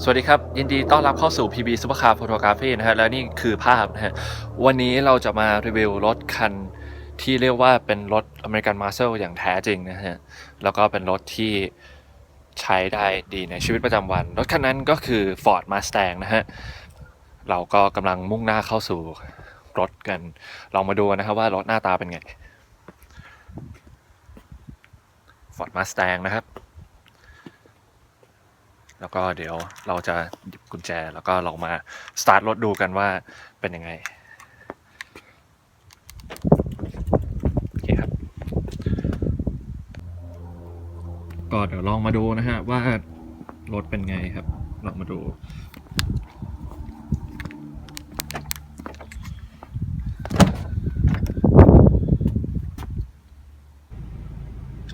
สวัสดีครับ ยินดีต้อนรับเข้าสู่ PB Supercar Photography นะฮะและนี่คือภาพนะฮะวันนี้เราจะมารีวิวรถคันที่เรียกว่าเป็นรถ American Muscle อย่างแท้จริงนะฮะแล้วก็เป็นรถที่ใช้ได้ดีในชีวิตประจำวัน รถคันนั้นก็คือ Ford Mustang นะฮะเราก็กำลังมุ่งหน้าเข้าสู่รถกัน ลองมาดูนะครับว่ารถหน้าตาเป็นไง Ford Mustang นะครับ แล้วก็เดี๋ยวเราจะหยิบกุญแจแล้วก็ลองมาสตาร์ทรถดูกันว่าเป็นยังไงโอเคครับ ก็เดี๋ยวลองมาดูนะฮะว่ารถเป็นไงครับลองมาดู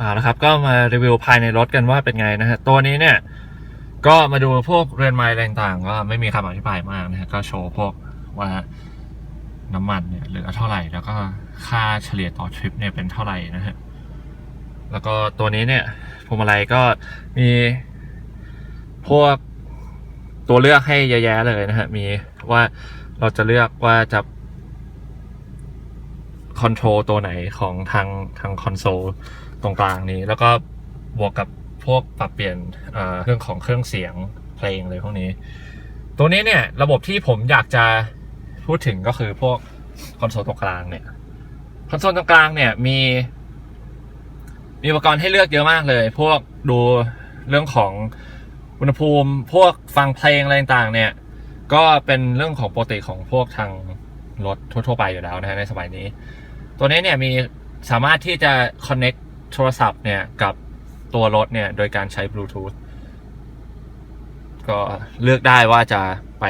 อ่านะครับก็มารีวิวภายในรถกันว่าเป็นไงนะฮะตัวนี้เนี่ย ก็มาดูพวกเรือนไม้ต่างๆ ก็ไม่มีคำอธิบายมากนะฮะก็โชว์พวกว่าน้ำมันเนี่ยเหลือเท่าไหร่ แล้วก็ค่าเฉลี่ยต่อทริปเนี่ยเป็นเท่าไหร่นะฮะแล้วก็ตัวนี้เนี่ยพวงมาลัยก็มีพวกตัวเลือกให้เยอะแยะเลยนะฮะมีว่าเราจะเลือกว่าจะคอนโทรลตัวไหนของทางทางคอนโซลตรงกลางนี้ แล้วก็บวกกับ พวกปรับเปลี่ยนเเรื่องของเครื่องเสียงเพลงเลยพวกนี้ ตัวนี้เนี่ยระบบที่ผมอยากจะพูดถึงก็คือพวกคอนโซลตรงกลางเนี่ยคอนโซลตรงกลางเนี่ยมีมีอุปกรณ์ให้เลือกเยอะมากเลย พวกดูเรื่องของอุณหภูมิ พวกฟังเพลงอะไรต่างๆ เนี่ย ก็เป็นเรื่องของปกติของพวกทางรถทั่วๆไปอยู่แล้วนะฮะในสมัยนี้ ตัวนี้เนี่ยมีสามารถที่จะ connect โทรศัพท์เนี่ยกับ ตัวรถเนี่ยโดยการใช้บลูทูธก็เลือกได้ว่าจะไป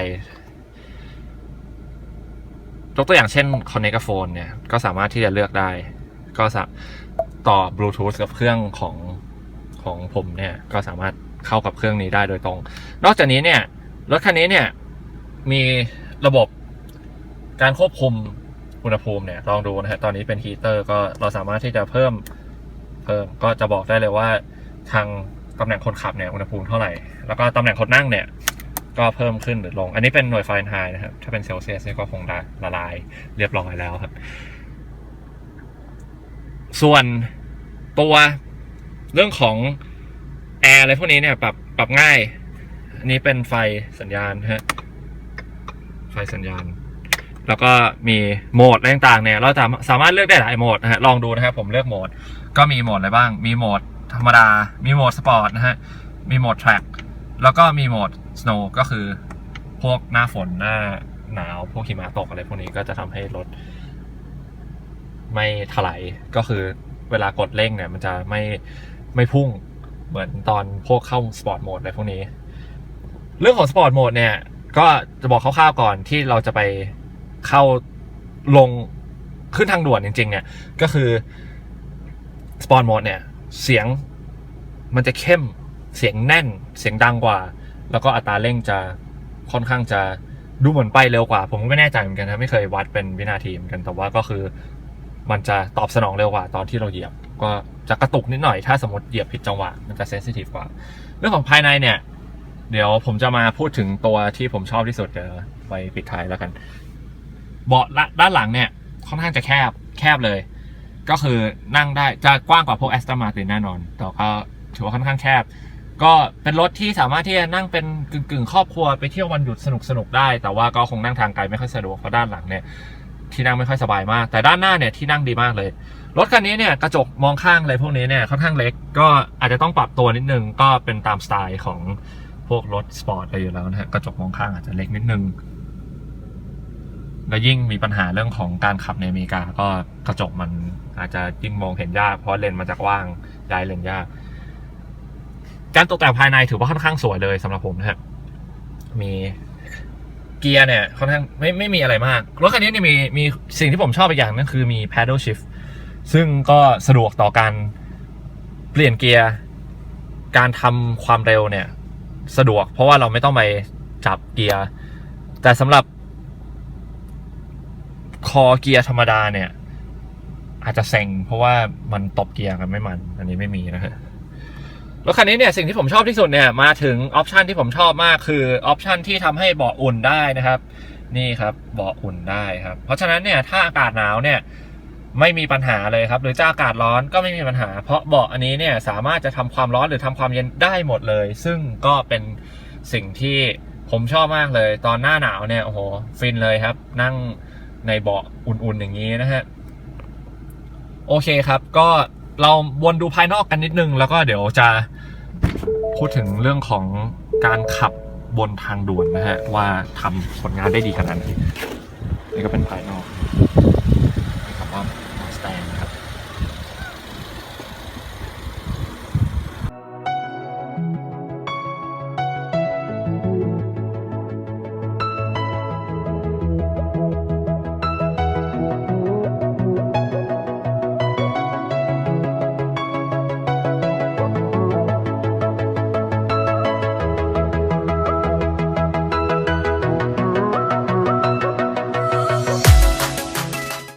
ยกตัวอย่างเช่น connect กับโฟนเนี่ย ก็สามารถที่จะเลือกได้ ก็สาต่อบลูทูธกับเครื่องของของผมเนี่ย ก็สามารถเข้ากับเครื่องนี้ได้โดยตรง นอกจากนี้เนี่ย รถคันนี้เนี่ย มีระบบการควบคุมอุณหภูมิเนี่ย ลองดูนะฮะ ตอนนี้เป็นฮีเตอร์ก็เราสามารถที่จะเพิ่ม เพิ่ม ก็จะบอกได้เลยว่าทางตำแหน่งคนขับเนี่ยอุณหภูมิเท่าไหร่ แล้วก็ตำแหน่งคนนั่งเนี่ยก็เพิ่มขึ้นหรือลง อันนี้เป็นหน่วยฟาเรนไฮต์นะครับ ถ้าเป็นเซลเซียสก็คงได้ละลายเรียบร้อยแล้วครับ ส่วนตัวเรื่องของแอร์อะไรพวกนี้เนี่ยปรับปรับง่าย อันนี้เป็นไฟสัญญาณฮะ ไฟสัญญาณ แล้วก็มีโหมดอะไรต่างๆเนี่ยเราจะสามารถเลือกได้หลายโหมดนะฮะลองดูนะครับผมเลือกโหมด ก็มีโหมดอะไรบ้าง มีโหมดธรรมดา มีโหมดสปอร์ตนะฮะมีโหมดแทร็กแล้วก็มีโหมดสโนว์ก็คือพวกหน้าฝนหน้าหนาวพวกหิมะตกอะไรพวกนี้ก็จะทำให้รถไม่ถลายก็คือเวลากดเร่งเนี่ย มันจะไม่ไม่พุ่งเหมือนตอนพวกเข้าสปอร์ตโหมดอะไรพวกนี้ เรื่องของสปอร์ตโหมดเนี่ย ก็จะบอกคร่าวๆก่อนที่เราจะไป เข้าลงขึ้นทางด่วนจริง ๆ เนี่ย ก็คือสปอร์ตโหมดเนี่ย เสียงมันจะเข้มเสียงแน่นเสียงดังกว่า แล้วก็อัตราเร่งจะค่อนข้างจะดูเหมือนไปเร็วกว่า ผมก็ไม่แน่ใจเหมือนกันนะไม่เคยวัดเป็นวินาทีเหมือนกันแต่ว่าก็คือ มันจะตอบสนองเร็วกว่าตอนที่เราเหยียบ ก็จะกระตุกนิดหน่อยถ้าสมมติเหยียบผิดจังหวะมันจะเซนซิทีฟกว่า เรื่องของภายในเนี่ย เดี๋ยวผมจะมาพูดถึงตัวที่ผมชอบที่สุดเดี๋ยวไปปิดท้ายแล้วกัน เบาะด้านหลังเนี่ยค่อนข้างจะแคบแคบเลย ก็คือนั่งได้จะกว้างกว่าพวกแอสตันมาตินแน่นอน แต่ก็ถือว่าค่อนข้างแคบ ก็เป็นรถที่สามารถที่จะนั่งเป็นกึ่งกึ่งๆครอบครัวไปเที่ยววันหยุดสนุกสนุกๆได้ แต่ว่าก็คงนั่งทางไกลไม่ค่อยสะดวกเพราะด้านหลังเนี่ยที่นั่งไม่ค่อยสบายมาก แต่ด้านหน้าเนี่ยที่นั่งดีมากเลย รถคันนี้เนี่ยกระจกมองข้างอะไรพวกนี้เนี่ยค่อนข้างเล็ก ก็อาจจะต้องปรับตัวนิดนึง ก็เป็นตามสไตล์ของพวกรถสปอร์ตอะไรอยู่แล้วนะฮะกระจกมองข้างอาจจะเล็กนิดนึง และยิ่งมีปัญหาเรื่องของการขับในอเมริกา ก็กระจกมันอาจจะยิ่งมองเห็นยากเพราะเลนมันจะกว้างย้ายเลนยาก การตกแต่งภายในถือว่าค่อนข้างสวยเลยสำหรับผมนะครับมีเกียร์เนี่ยค่อนข้างไม่ไม่มีอะไรมากรถคันนี้เนี่ยมีมีสิ่งที่ผมชอบอีกอย่างนั่นคือมี paddle shift ซึ่งก็สะดวกต่อการเปลี่ยนเกียร์การทำความเร็วเนี่ย สะดวกเพราะว่าเราไม่ต้องไปจับเกียร์ แต่สำหรับ คอเกียร์ธรรมดาเนี่ย อาจจะเซ็งเพราะว่ามันตบเกียร์กันไม่มัน อันนี้ไม่มีนะฮะรถคันนี้เนี่ยสิ่งที่ผมชอบที่สุดเนี่ยมาถึงออปชันที่ผมชอบมากคือออปชันที่ทำให้เบาะอุ่นได้นะครับ นี่ครับเบาะอุ่นได้ครับ เพราะฉะนั้นเนี่ยถ้าอากาศหนาวเนี่ยไม่มีปัญหาเลยครับ หรือจะอากาศร้อนก็ไม่มีปัญหา เพราะเบาะอันนี้เนี่ยสามารถจะทำความร้อนหรือทำความเย็นได้หมดเลย ซึ่งก็เป็นสิ่งที่ผมชอบมากเลย ตอนหน้าหนาวเนี่ยโอ้โหฟินเลยครับ นั่ง ในเบาะอุ่นๆอย่างนี้นะฮะ โอเคครับ ก็เราวนดูภายนอกกันนิดนึง แล้วก็เดี๋ยวจะพูดถึงเรื่องของการขับบนทางด่วนนะฮะ ว่าทำผลงานได้ดีขนาดไหนนี่ก็เป็นภายนอกนะครับว่ามาสแตนครับ